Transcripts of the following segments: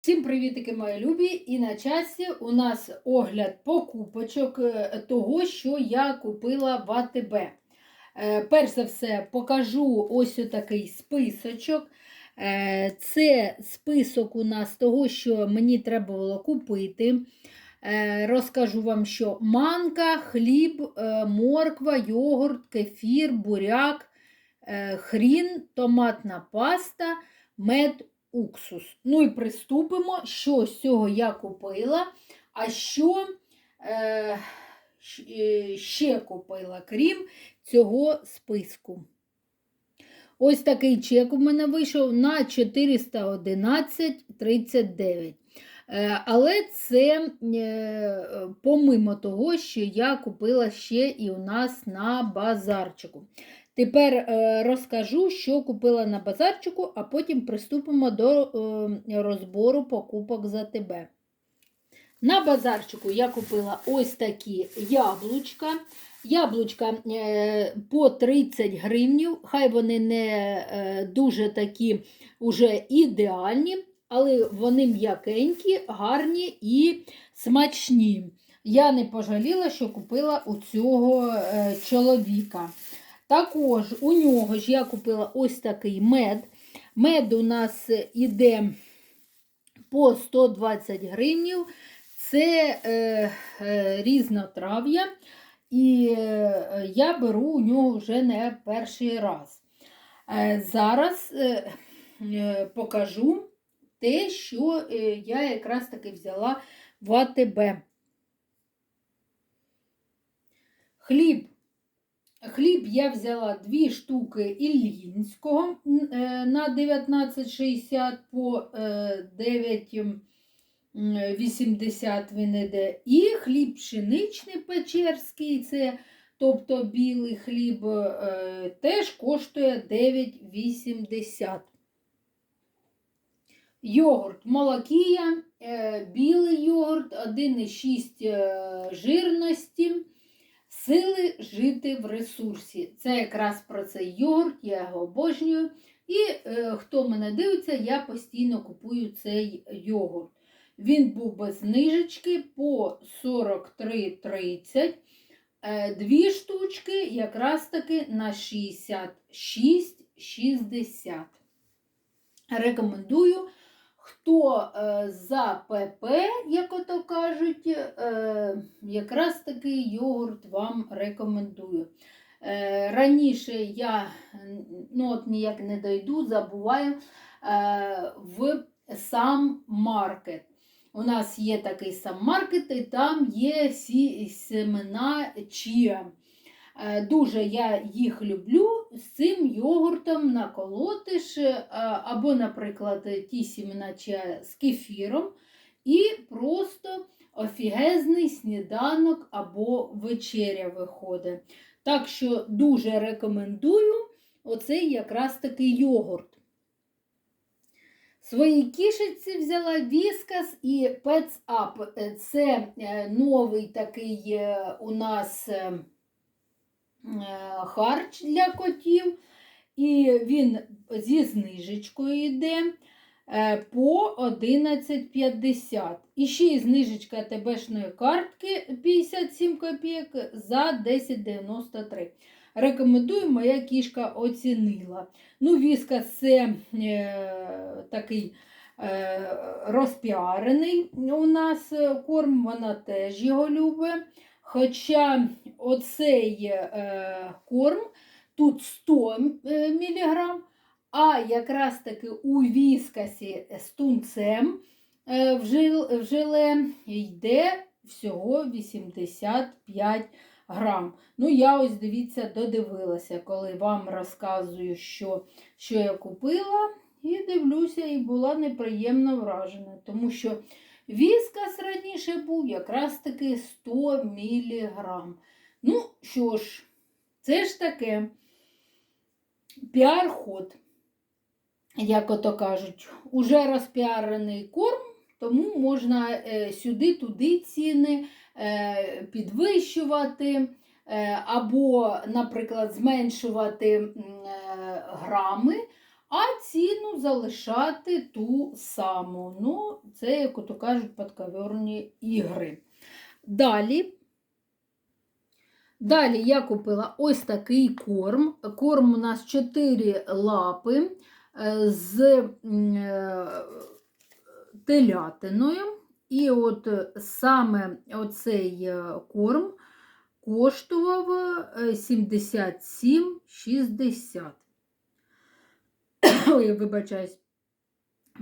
Всім привітики, мої любі! І на часі у нас огляд покупочок е, того, що я купила в АТБ. Е, Перш за все, покажу ось такий списочок. Е, Це список у нас того, що мені треба було купити. Розкажу вам, що манка, хліб, морква, йогурт, кефір, буряк, хрін, томатна паста, мед, уксус. Ну і приступимо, що з цього я купила, а що е, е, ще купила, крім цього списку. Ось такий чек у мене вийшов на 411,39. Е, Але це е, помимо того, що я купила ще і у нас на базарчику. Тепер е, розкажу, що купила на базарчику, а потім приступимо до е, розбору покупок за тебе. На базарчику я купила ось такі яблучка. Яблучка е, по 30 гривнів, хай вони не дуже такі уже ідеальні, але вони м'якенькі, гарні і смачні. Я не пожаліла, що купила у цього чоловіка. Також у нього ж я купила ось такий мед. Мед у нас іде по 120 гривнів. Це е, е, різнотрав'я. І е, я беру у нього вже не перший раз. Е, зараз е, е, покажу те, що е, я якраз таки взяла в АТБ. Хліб. Хліб я взяла дві штуки Іллінського е, на 19,60 по е, 9,80 він іде. І хліб пшеничний печерський, це тобто білий хліб, е, теж коштує 9,80. Йогурт молокія, е, білий йогурт, 1,6 е, жирності. Сили жити в ресурсі. Це якраз про цей йогурт, я його обожнюю. І е, хто мене дивиться, я постійно купую цей йогурт. Він був без знижечки по 43,30. Е, дві штучки якраз таки на 66,60. Рекомендую. Хто е, за ПП, як ото кажуть, е, якраз таки йогурт вам рекомендую. Е, раніше я ну, от ніяк не дойду, забуваю в сам маркет. У нас є такий сам маркет, і там є сі, семена чія. Е, Дуже я їх люблю з цим йогуртом наколотиш, е, або, наприклад, ті сімена з кефіром, і просто офігезний сніданок або вечеря виходить. Так що дуже рекомендую оцей якраз таки йогурт. Своїй кішечці взяла Віскас і Up. Це е, новий такий у нас. Е, харч для котів, і він зі знижечкою йде е, по 11,50. І ще й знижечка ТБшної картки 57 копійок за 10,93. Рекомендую, моя кішка оцінила. Ну, віска це е, такий е, розпіарений у нас корм, вона теж його любить. Хоча оцей е, корм тут 100 мг, а якраз таки у віскасі з тунцем е, в, жил, в желе йде всього 85 грам. Ну, я ось дивіться, додивилася, коли вам розказую, що, що я купила, і дивлюся, і була неприємно вражена, тому що Віскас раніше був якраз таки 100 мг. Ну, що ж, це ж таке піар-ход, як ото кажуть, уже розпіарений корм, тому можна е, сюди-туди ціни е, підвищувати, е, або, наприклад, зменшувати грами, а ціну залишати ту саму. Ну, це, як ото кажуть, подковерні ігри. Далі. Далі я купила ось такий корм. Корм у нас 4 лапи е, з е, телятиною. І от саме оцей е, корм коштував е, 77,60. Я вибачаюсь,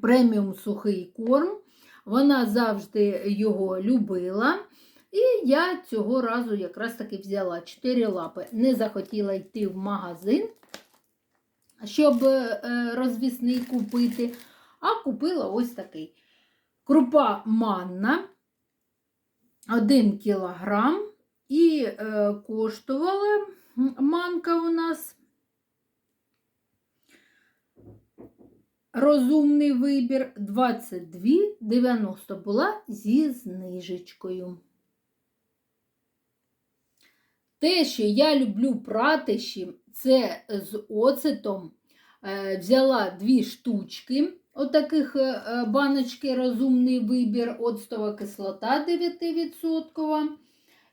преміум сухий корм. Вона завжди його любила. І я цього разу якраз таки взяла 4 лапи. Не захотіла йти в магазин, щоб е, розвісний купити, а купила ось такий. Крупа манна 1 кілограм. І е, коштувала манка у нас розумний вибір 22,90 була зі знижечкою. Те, що я люблю пратиші, це з оцетом. Е, Взяла дві штучки, отаких е, баночки розумний вибір, оцтова кислота 9%.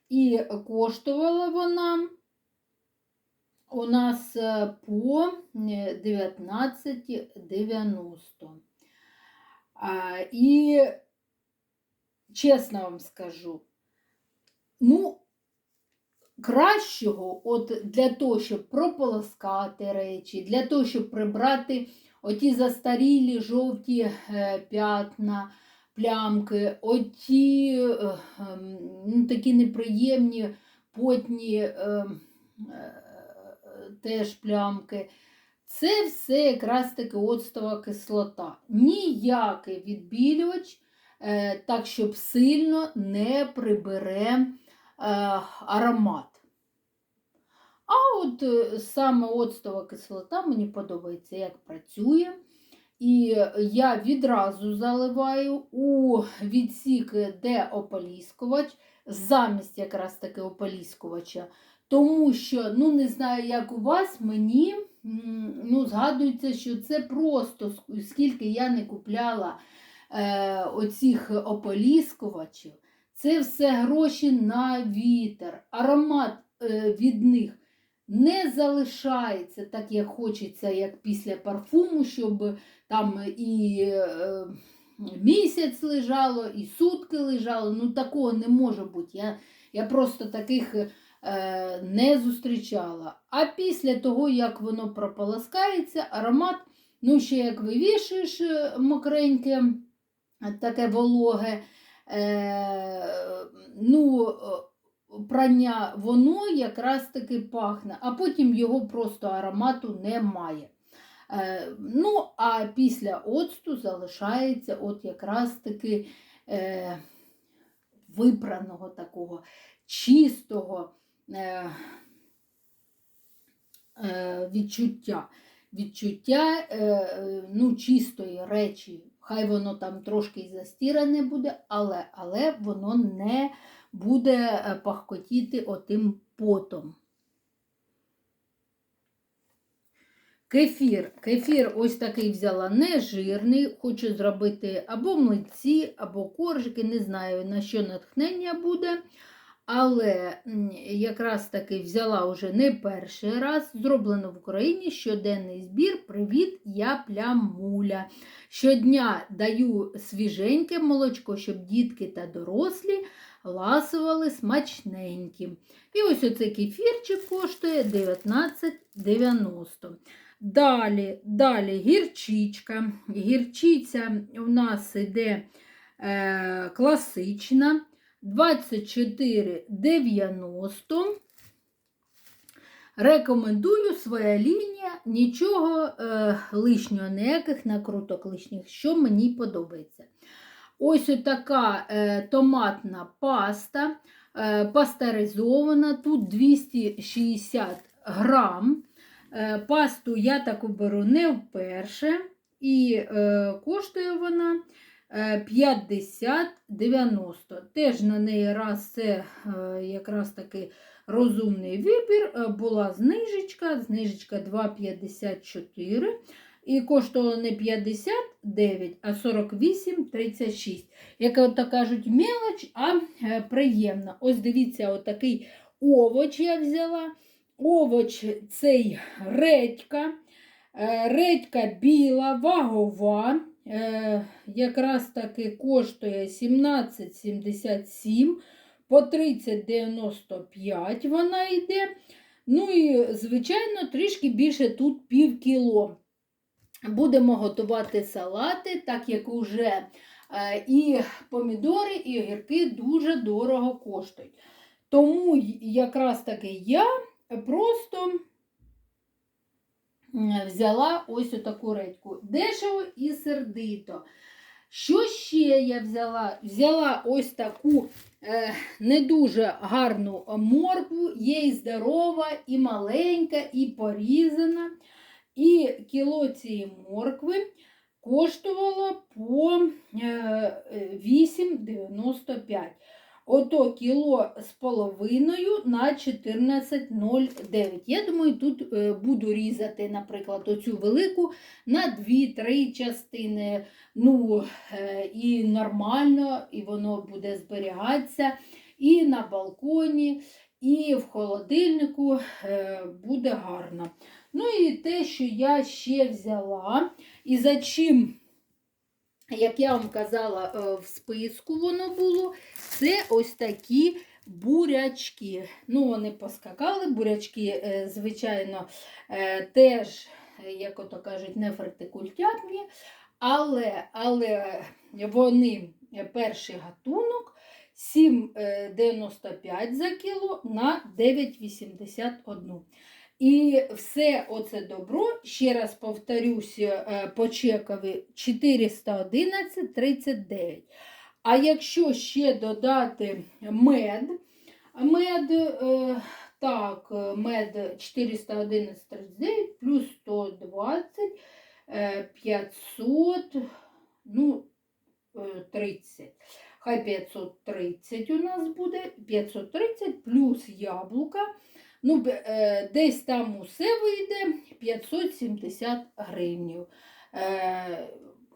І коштувала вона у нас е, по 19,90. А, І чесно вам скажу, ну, кращого, от для того, щоб прополоскати речі, для того, щоб прибрати оті застарілі жовті е, п'ятна, плямки, оті е, ем, ну, такі неприємні потні е, е, теж плямки. Це все якраз таки оцтова кислота. Ніякий відбілювач, е, так щоб сильно не прибере е, аромат. А от е, саме оцтова кислота мені подобається, як працює. І я відразу заливаю у відсік, де ополіскувач, замість якраз таки ополіскувача. Тому що, ну не знаю, як у вас, мені ну, згадується, що це просто скільки я не купляла е, оцих ополіскувачів, це все гроші на вітер, аромат е, від них не залишається так, як хочеться, як після парфуму, щоб там і е, місяць лежало, і сутки лежало. Ну, такого не може бути. Я, я просто таких не зустрічала. А після того, як воно прополоскається, аромат, ну, ще як вивішуєш е, мокреньке, таке вологе, е, ну, прання, воно якраз таки пахне, а потім його просто аромату немає. Е, ну, а після оцту залишається от якраз таки е, випраного такого чистого е, е, відчуття. Відчуття е, ну, чистої речі. Хай воно там трошки застіране буде, але, але воно не буде е, пахкотіти отим потом. Кефір. Кефір ось такий взяла нежирний, хочу зробити або млинці, або коржики, не знаю, на що натхнення буде. Але якраз таки взяла вже не перший раз, зроблено в Україні щоденний збір. Привіт, я плямуля. Щодня даю свіженьке молочко, щоб дітки та дорослі ласували смачненьким. І ось оцей кефірчик коштує 19,90. Далі далі гірчичка. Гірчиця у нас йде е, класична 24,90. Рекомендую своя лінія, нічого е, лишнього, ніяких накруток лишніх, що мені подобається. Ось така е, томатна паста, е, пастеризована, тут 260 грам. Е, пасту я таку беру не вперше, і е, коштує вона 50-90. Теж на неї раз це е, якраз таки розумний вибір. Е, була знижечка, знижечка 2,54. І коштувало не 59, а 48,36. Як от кажуть, мелоч, а е, приємно. Ось дивіться, отакий овоч я взяла. Овоч цей редька. Е, Редька біла, вагова. Е, Якраз таки коштує 17,77 по 30,95 вона йде. Ну і, звичайно, трішки більше тут пів кіло. Будемо готувати салати, так як уже е, і помідори, і огірки дуже дорого коштують. Тому якраз таки я просто взяла ось отаку редьку. Дешево і сердито. Що ще я взяла? Взяла ось таку е, не дуже гарну моркву, є здорова, і маленька, і порізана. І кіло цієї моркви коштувало по е, е, 8,95. Ото кіло з половиною на 14,09. Я думаю, тут е, буду різати, наприклад, оцю велику на 2-3 частини. Ну, е, і нормально, і воно буде зберігатися і на балконі, і в холодильнику е, буде гарно. Ну і те, що я ще взяла, і за чим, як я вам казала, е, в списку воно було, це ось такі бурячки. Ну, вони поскакали, бурячки, е, звичайно, е, теж, як ото кажуть, не фертикультятні, але, але вони перший гатунок 7,95 за кіло на 9,81. І все оце добро, ще раз повторюсь, по чекові 411,39. А якщо ще додати мед, мед, е, так, е, мед 411,39 плюс 120, е, 500, ну, е, 30. Хай 530 у нас буде, 530 плюс яблука. Ну, е, десь там усе вийде 570 гривнів. Е,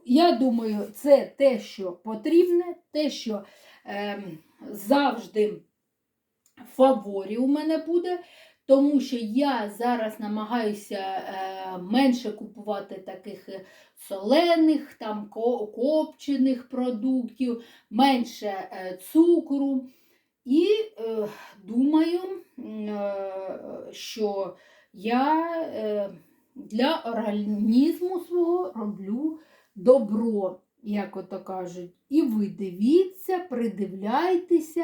я думаю, це те, що потрібне, те, що е, завжди в фаворі у мене буде. Тому що я зараз намагаюся е, менше купувати таких солених, там, копчених продуктів, менше цукру. І думаю, що я е, для організму свого роблю добро, як ото кажуть. І ви дивіться, придивляйтеся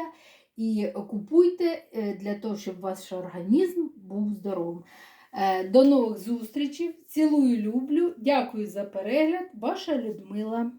і купуйте е, для того, щоб ваш організм був здоровим. Е, До нових зустрічей. Цілую, люблю. Дякую за перегляд. Ваша Людмила.